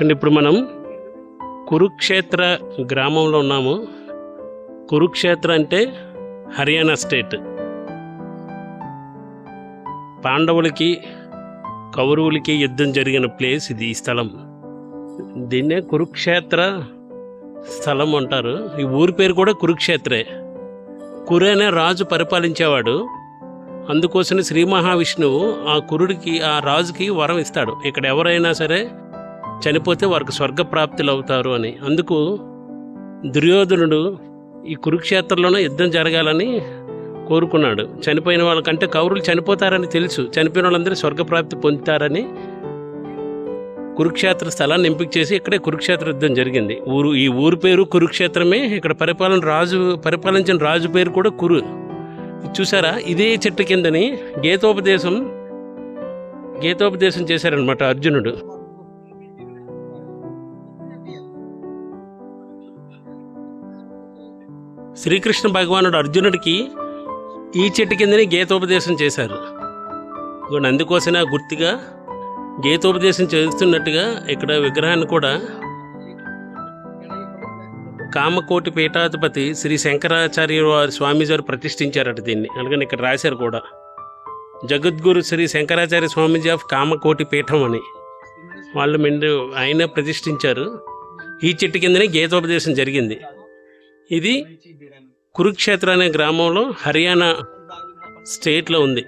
చూడండి ఇప్పుడు మనం కురుక్షేత్ర గ్రామంలో ఉన్నాము. కురుక్షేత్ర అంటే హర్యానా స్టేట్. పాండవులకి కౌరవులకి యుద్ధం జరిగిన ప్లేస్ ఇది ఈ స్థలం. దీన్నే కురుక్షేత్ర స్థలం అంటారు. ఈ ఊరి పేరు కూడా కురుక్షేత్రే. కురు అనే రాజు పరిపాలించేవాడు. అందుకోసం శ్రీ మహావిష్ణువు ఆ కురుడికి ఆ రాజుకి వరం ఇస్తాడు. ఇక్కడ ఎవరైనా సరే చనిపోతే వారికి స్వర్గప్రాప్తులు అవుతారు అని. అందుకు దుర్యోధనుడు ఈ కురుక్షేత్రంలోనే యుద్ధం జరగాలని కోరుకున్నాడు. చనిపోయిన వాళ్ళకంటే కౌరులు చనిపోతారని తెలుసు. చనిపోయిన వాళ్ళందరూ స్వర్గప్రాప్తి పొందుతారని కురుక్షేత్ర స్థలాన్ని ఎంపిక చేసి ఇక్కడే కురుక్షేత్ర యుద్ధం జరిగింది. ఊరు ఈ ఊరు పేరు కురుక్షేత్రమే. ఇక్కడ పరిపాలన రాజు పరిపాలించిన రాజు పేరు కూడా కురు. చూసారా? ఇదే చెట్టు కిందని గీతోపదేశం గీతోపదేశం చేశారనమాట అర్జునుడు. శ్రీకృష్ణ భగవానుడు అర్జునుడికి ఈ చెట్టు కిందనే గీతోపదేశం చేశారు. ఇదిగోండి అందుకోసమే ఆ గుర్తుగా గీతోపదేశం చేస్తున్నట్టుగా ఇక్కడ విగ్రహాన్ని కూడా కామకోటి పీఠాధిపతి శ్రీ శంకరాచార్య వారి స్వామీజీ ప్రతిష్ఠించారట దీన్ని. అందుకని ఇక్కడ రాశారు కూడా. జగద్గురు శ్రీ శంకరాచార్య స్వామీజీ ఆఫ్ కామకోటి పీఠం అని. వాళ్ళు మెండు ఆయన ప్రతిష్ఠించారు. ఈ చెట్టు కిందనే గీతోపదేశం జరిగింది. ఇది కురుక్షేత్ర అనే గ్రామంలో హర్యానా స్టేట్లో ఉంది.